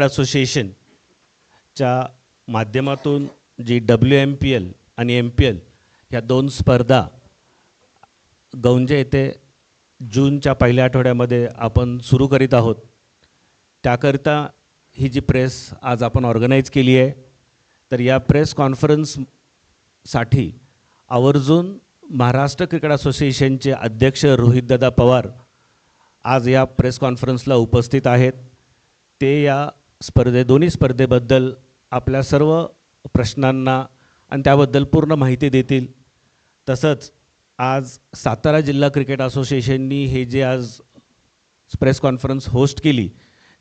असोसिएशनच्या माध्यमातून जी डब्ल्यू एम पी एल आणि एम पी एल ह्या दोन स्पर्धा गौंजे येथे जूनच्या पहिल्या आठवड्यामध्ये आपण सुरू करीत आहोत. त्याकरिता ही जी प्रेस आज आपण ऑर्गनाईज केली आहे तर या प्रेस कॉन्फरन्ससाठी आवर्जून महाराष्ट्र क्रिकेट असोसिएशनचे अध्यक्ष रोहितदादा पवार आज या प्रेस कॉन्फरन्सला उपस्थित आहेत. ते या स्पर्धे दोन्ही स्पर्धेबद्दल आपल्या सर्व प्रश्नांना आणि त्याबद्दल पूर्ण माहिती देतील. तसंच आज सातारा जिल्हा क्रिकेट असोसिएशननी हे जे आज प्रेस कॉन्फरन्स होस्ट केली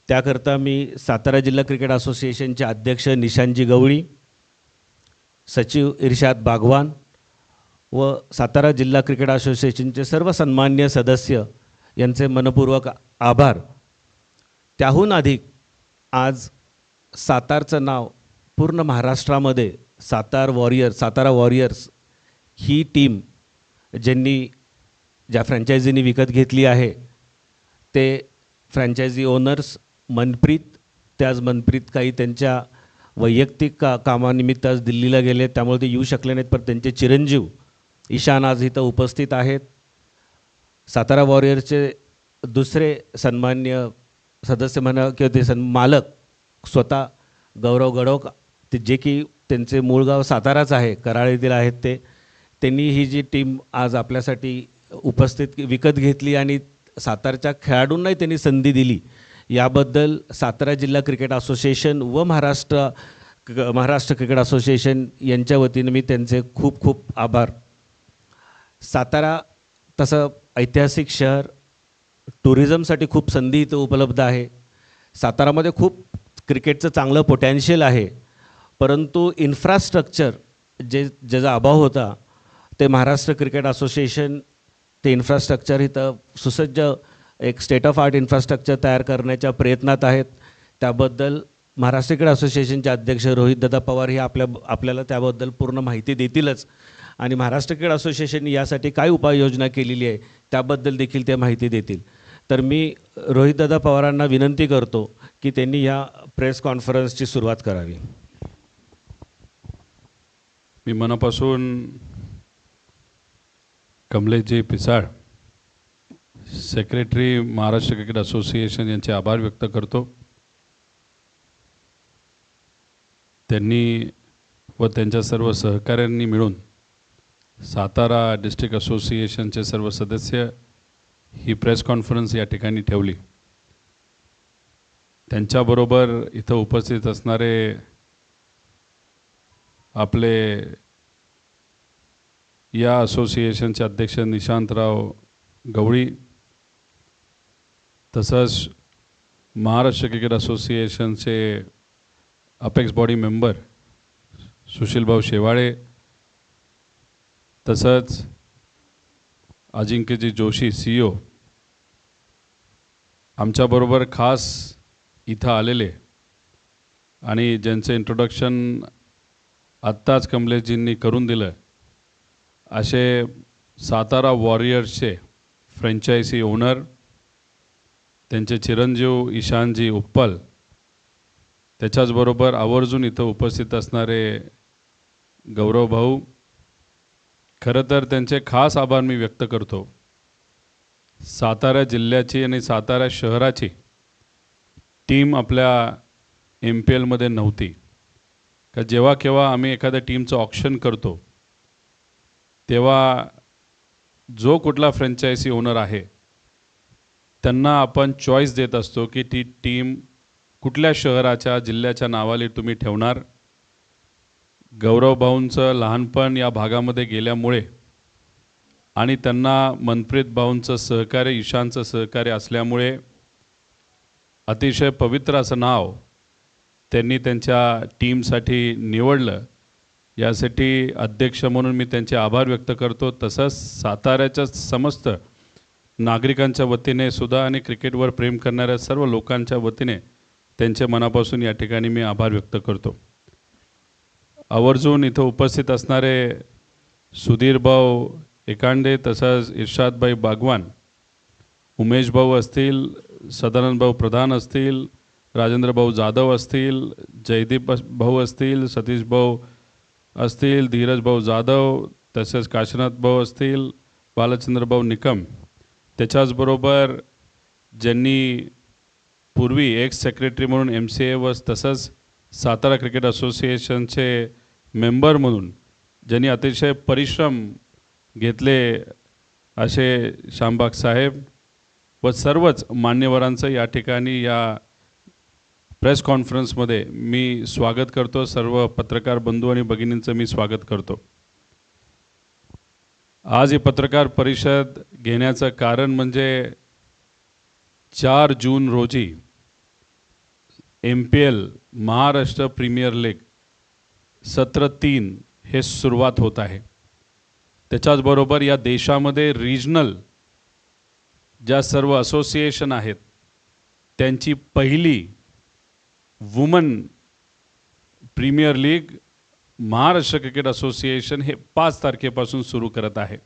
त्याकरता मी सातारा जिल्हा क्रिकेट असोसिएशनचे अध्यक्ष निशांजी गवळी सचिव इर्शाद बागवान व सातारा जिल्हा क्रिकेट असोसिएशनचे सर्व सन्मान्य सदस्य यांचे मनपूर्वक आभार. त्याहून अधिक आज सातारचं नाव पूर्ण महाराष्ट्रामध्ये सातार वॉरियर सातारा वॉरियर्स ही टीम ज्यांनी ज्या फ्रँचायझीनी विकत घेतली आहे ते फ्रँचायझी ओनर्स मनप्रीत ते आज मनप्रीत काही त्यांच्या वैयक्तिक का कामानिमित्त आज दिल्लीला गेले त्यामुळे ते येऊ शकले नाहीत पण त्यांचे चिरंजीव ईशान आज इथं उपस्थित आहेत. सातारा वॉरियर्सचे दुसरे सन्मान्य सदस्य म्हणा किंवा ते सन मालक स्वतः गौरव गडोक ते जे की त्यांचे मूळ गाव साताराच आहे कराड आहेत ते त्यांनी ही जी टीम आज आपल्यासाठी उपस्थित विकत घेतली आणि सातारच्या खेळाडूंनाही त्यांनी संधी दिली. याबद्दल सातारा जिल्हा क्रिकेट असोसिएशन व महाराष्ट्र महाराष्ट्र क्रिकेट असोसिएशन यांच्या वतीनं मी त्यांचे खूप खूप आभार. सातारा तसं ऐतिहासिक शहर टुरिझमसाठी खूप संधी इथं उपलब्ध आहे. सातारामध्ये खूप क्रिकेटचं चांगलं पोटॅन्शियल आहे. परंतु इन्फ्रास्ट्रक्चर जे ज्याचा अभाव होता ते महाराष्ट्र क्रिकेट असोसिएशन ते इन्फ्रास्ट्रक्चर इथं सुसज्ज एक स्टेट ऑफ आर्ट इन्फ्रास्ट्रक्चर तयार करण्याच्या प्रयत्नात आहेत. त्याबद्दल महाराष्ट्र क्रिकेट असोसिएशनचे अध्यक्ष रोहित दत्ता पवार हे आपल्या आपल्याला त्याबद्दल पूर्ण माहिती देतीलच. आणि महाराष्ट्र क्रिकेट असोसिएशनने यासाठी काय उपाययोजना केलेली आहे त्याबद्दल देखील ते माहिती देतील. तर मी रोहितदादा पवारांना विनंती करतो की त्यांनी या प्रेस कॉन्फरन्सची सुरुवात करावी. मी मनापासून Kamleshji Pisal secretary Maharashtra cricket association यांचे आभार व्यक्त करतो. त्यांनी व त्यांच्या सर्व सहकाऱ्यांनी मिळून सातारा डिस्ट्रिक्ट असोसिएशनचे सर्व सदस्य ही प्रेस कॉन्फरन्स या ठिकाणी ठेवली. त्यांच्याबरोबर इथं उपस्थित असणारे आपले या असोसिएशनचे अध्यक्ष निशांतराव गवळी तसंच महाराष्ट्र क्रिकेट असोसिएशनचे अपेक्स बॉडी मेंबर सुशीलभाऊ शेवाळे तसंच अजिंक्यजी जोशी सी ओ आमच्याबरोबर खास इथं आलेले. आणि ज्यांचं इंट्रोडक्शन आत्ताच कमलेशजींनी करून दिलं असे सातारा वॉरियर्सचे फ्रँचायझी ओनर त्यांचे चिरंजीव ईशानजी उप्पल त्याच्याचबरोबर आवर्जून इथं उपस्थित असणारे गौरव भाऊ खरं तर त्यांचे खास आभार मी व्यक्त करतो. सातारा जिल्ह्याची आणि सातारा शहराची टीम आपल्या एम पी एलमध्ये नव्हती. का जेव्हा केव्हा आम्ही एखाद्या टीमचं ऑप्शन करतो तेव्हा जो कुठला फ्रँचायसी ओनर आहे त्यांना आपण चॉईस देत असतो की ती टीम कुठल्या शहराच्या जिल्ह्याच्या नावाने तुम्ही ठेवणार? गौरवभाऊंचं लहानपण या भागामध्ये गेल्यामुळे आणि त्यांना मनप्रीत भाऊंचं सहकार्य ईशानचं सहकार्य असल्यामुळे अतिशय पवित्र असं नाव त्यांनी त्यांच्या टीमसाठी निवडलं. यासाठी अध्यक्ष म्हणून मी त्यांचे आभार व्यक्त करतो. तसंच साताऱ्याच्या समस्त नागरिकांच्या वतीने सुद्धा आणि क्रिकेटवर प्रेम करणाऱ्या सर्व लोकांच्या वतीने त्यांच्या मनापासून या ठिकाणी मी आभार व्यक्त करतो. आवर्जून इथं उपस्थित असणारे सुधीरभाऊ एकांडे तसंच इर्शादभाई बागवान उमेश भाऊ असतील सदानंद भाऊ प्रधान असतील राजेंद्र भाऊ जाधव असतील जयदीप भाऊ असतील सतीश भाऊ असतील धीरज भाऊ जाधव तसेच काशीनाथ भाऊ असतील बालचंद्र भाऊ निकम. त्याच्याचबरोबर ज्यांनी पूर्वी एक्स सेक्रेटरी म्हणून एम सी ए व तसंच सातारा क्रिकेट असोसिएशनचे मेंबर म्हणून ज्यांनी अतिशय परिश्रम घेतले असे शामबाग साहेब व सर्वच मान्यवरांचं या ठिकाणी या प्रेस कॉन्फरन्समध्ये मी स्वागत करतो. सर्व पत्रकार बंधू आणि भगिनींचं मी स्वागत करतो. आज ही पत्रकार परिषद घेण्याचं कारण म्हणजे चार जून रोजी M P L Maharashtra premier league सत्र तीन हे सुरुवात होत आहे. त्याच्याचबरोबर या देशामध्ये रिजनल ज्या सर्व असोसिएशन आहेत त्यांची पहिली woman premier league Maharashtra cricket association हे पाच तारखेपासून सुरू करत आहे.